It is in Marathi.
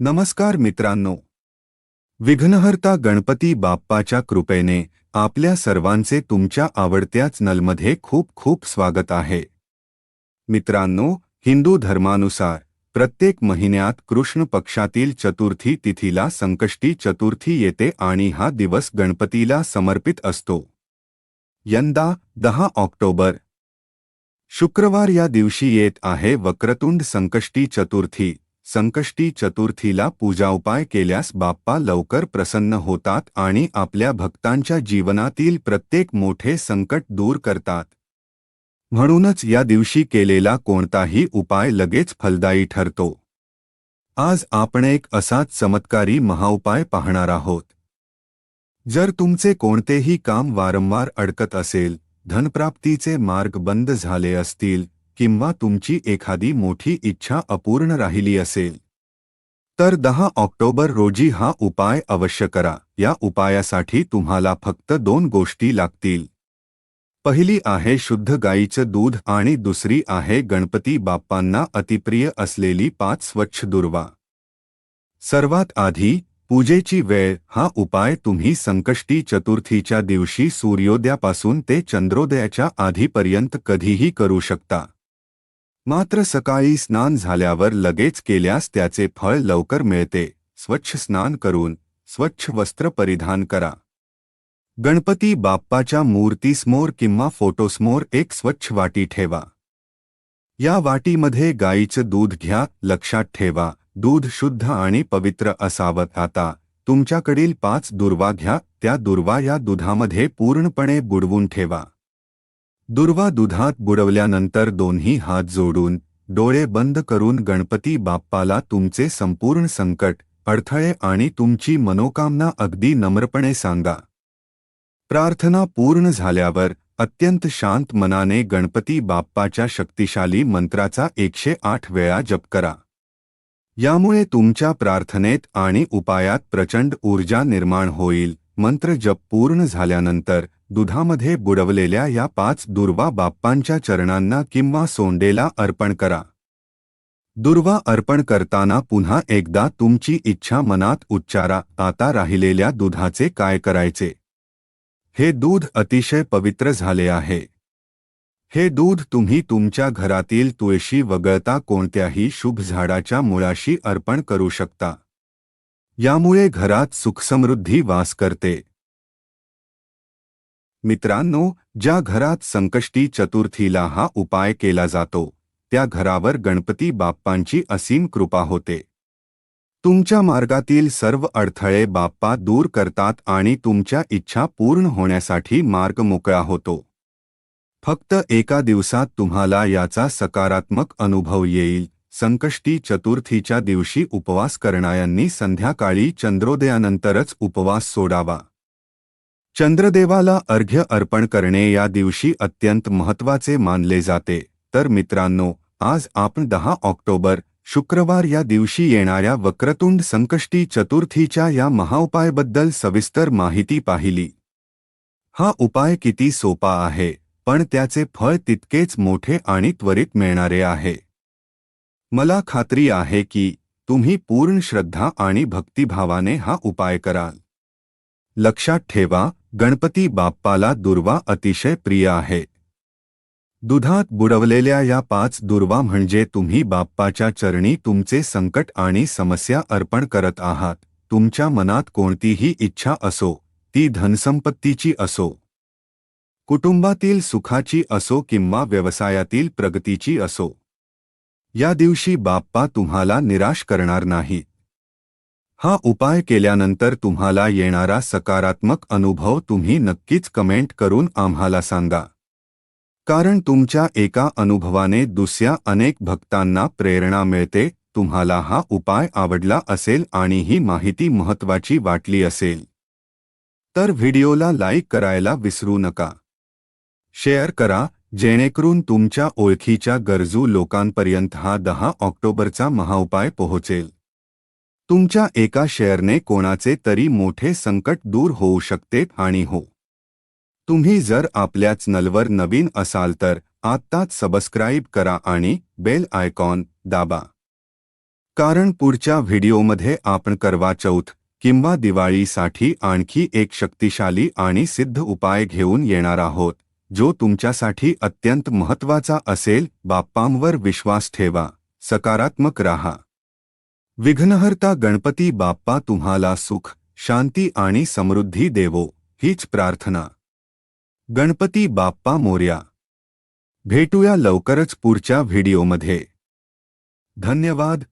नमस्कार मित्रांनो. विघ्नहर्ता गणपती बाप्पाच्या कृपेने आपल्या सर्वांचे तुमच्या आवडत्याच नलमध्ये खूप खूप स्वागत आहे. मित्रांनो हिंदू धर्मानुसार प्रत्येक महिन्यात कृष्ण पक्षातील चतुर्थी तिथीला संकष्टी चतुर्थी येते आणि हा दिवस गणपतीला समर्पित असतो. यंदा दहा ऑक्टोबर. शुक्रवार या दिवशी येत आहे वक्रतुंड संकष्टी चतुर्थी. संकष्टी चतुर्थीला पूजा उपाय केल्यास बाप्पा लवकर प्रसन्न होतात आणि आपल्या भक्तांच्या जीवनातील प्रत्येक मोठे संकट दूर करतात. म्हणूनच या दिवशी केलेला कोणताही उपाय लगेच फलदायी ठरतो. आज आपण एक असाच चमत्कारी महाउपाय पाहणार आहोत. जर तुमचे कोणतेही काम वारंवार अडकत असेल धनप्राप्तीचे मार्ग बंद झाले असतील किंवा तुमची एखादी मोठी इच्छा अपूर्ण राहिली असेल तर दहा ऑक्टोबर रोजी हा उपाय अवश्य करा. या उपायासाठी तुम्हाला फक्त दोन गोष्टी लागतील. पहिली आहे शुद्ध गाईचं दूध आणि दुसरी आहे गणपती बाप्पांना अतिप्रिय असलेली पाच स्वच्छ दुर्वा. सर्वात आधी पूजेची वेळ. हा उपाय तुम्ही संकष्टी चतुर्थीच्या दिवशी सूर्योदयापासून ते चंद्रोदयाच्या आधीपर्यंत कधीही करू शकता. मात्र सकाळी स्नान झाल्यावर लगेच केल्यास त्याचे फळ लवकर मिळते. स्वच्छ स्नान करून स्वच्छ वस्त्र परिधान करा. गणपती बाप्पाच्या मूर्तीसमोर किंवा फोटोसमोर एक स्वच्छ वाटी ठेवा. या वाटीमध्ये गाईचं दूध घ्या लक्षात ठेवा. दूध शुद्ध आणि पवित्र असावं. आता तुमच्याकडील पाच दुर्वा घ्या. त्या दुर्वा या दुधामध्ये पूर्णपणे बुडवून ठेवा. दुर्वा दुधात बुडवल्यानंतर दोन्ही हात जोडून डोळे बंद करून गणपती बाप्पाला तुमचे संपूर्ण संकट अडथळे आणि तुमची मनोकामना अगदी नम्रपणे सांगा. प्रार्थना पूर्ण झाल्यावर अत्यंत शांत मनाने गणपती बाप्पाच्या शक्तिशाली मंत्राचा एकशे आठ वेळा जप करा. यामुळे तुमच्या प्रार्थनेत आणि उपायात प्रचंड ऊर्जा निर्माण होईल मंत्र जप पूर्ण झाल्यानंतर दुधामध्ये बुडवलेल्या या पाच दुर्वा बाप्पांच्या चरणांना किंवा सोंडेला अर्पण करा. दुर्वा अर्पण करताना पुन्हा एकदा तुमची इच्छा मनात उच्चारा आता राहिलेल्या दुधाचे काय करायचे? हे दूध अतिशय पवित्र झाले आहे. हे दूध तुम्ही तुमच्या घरातील तुळशी वगळता कोणत्याही शुभ झाडाच्या मुळाशी अर्पण करू शकता. यामुळे घरात सुखसमृद्धी वास करते. मित्रांनो ज्या घरात संकष्टी चतुर्थीला हा उपाय केला जातो त्या घरावर गणपती बाप्पांची असीम कृपा होते. तुमच्या मार्गातील सर्व अडथळे बाप्पा दूर करतात आणि तुमच्या इच्छा पूर्ण होण्यासाठी मार्ग मोकळा होतो. फक्त एका दिवसात तुम्हाला याचा सकारात्मक अनुभव येईल. संकष्टी चतुर्थीच्या दिवशी उपवास करणाऱ्यांनी संध्याकाळी चंद्रोदयानंतरच उपवास सोडावा. चंद्रदेवाला अर्घ्य अर्पण करणे या दिवशी अत्यंत महत्त्वाचे मानले जाते. तर मित्रांनो आज आपण दहा ऑक्टोबर शुक्रवार या दिवशी येणाऱ्या वक्रतुंड संकष्टी चतुर्थीच्या या महाउपायबद्दल सविस्तर माहिती पाहिली. हा उपाय किती सोपा आहे पण त्याचे फळ तितकेच मोठे आणि त्वरित मिळणारे आहे. मला खात्री आहे की तुम्ही पूर्ण श्रद्धा आणि भक्तिभावाने हा उपाय कराल. लक्षात ठेवा गणपती बाप्पाला दुर्वा अतिशय प्रिय आहे. दुधात बुडवलेल्या या पाच दुर्वा म्हणजे तुम्ही बाप्पाच्या चरणी तुमचे संकट आणि समस्या अर्पण करत आहात. तुमच्या मनात कोणतीही इच्छा असो ती धनसंपत्तीची असो. कुटुंबातील सुखाची असो किंवा व्यवसायातील प्रगतीची असो. या दिवशी बाप्पा तुम्हाला निराश करणार नाही. हा उपाय केल्यानंतर तुम्हाला येणारा सकारात्मक अनुभव तुम्ही नक्कीच कमेंट करून आम्हाला सांगा. कारण तुमच्या एका अनुभवाने दुसऱ्या अनेक भक्तांना प्रेरणा मिळते तुम्हाला हा उपाय आवडला असेल आणि ही माहिती महत्वाची वाटली असेल. तर व्हिडिओला लाईक करायला विसरू नका. शेअर करा जेणेकरून तुमच्या ओळखीच्या गरजू लोकांपर्यंत हा दहा ऑक्टोबरचा महाउपाय पोहोचेल. तुमच्या एका शेअरने कोणाचे तरी मोठे संकट दूर होऊ शकते आणि हो. तुम्ही जर आपल्याच नलवर नवीन असाल तर आत्ताच सबस्क्राईब करा आणि बेल आयकॉन दाबा. कारण पुढच्या व्हिडिओमध्ये आपण करवा चौथ किंवा दिवाळीसाठी आणखी एक शक्तिशाली आणि सिद्ध उपाय घेऊन येणार आहोत. जो तुमच्यासाठी अत्यंत महत्त्वाचा असेल बाप्पांवर विश्वास ठेवा सकारात्मक राहा. विघ्नहर्ता गणपती बाप्पा तुम्हाला सुख शांती आणि समृद्धी देवो हीच प्रार्थना. गणपती बाप्पा मोर्या. भेटूया लवकरच पुढच्या व्हिडिओमध्ये. धन्यवाद.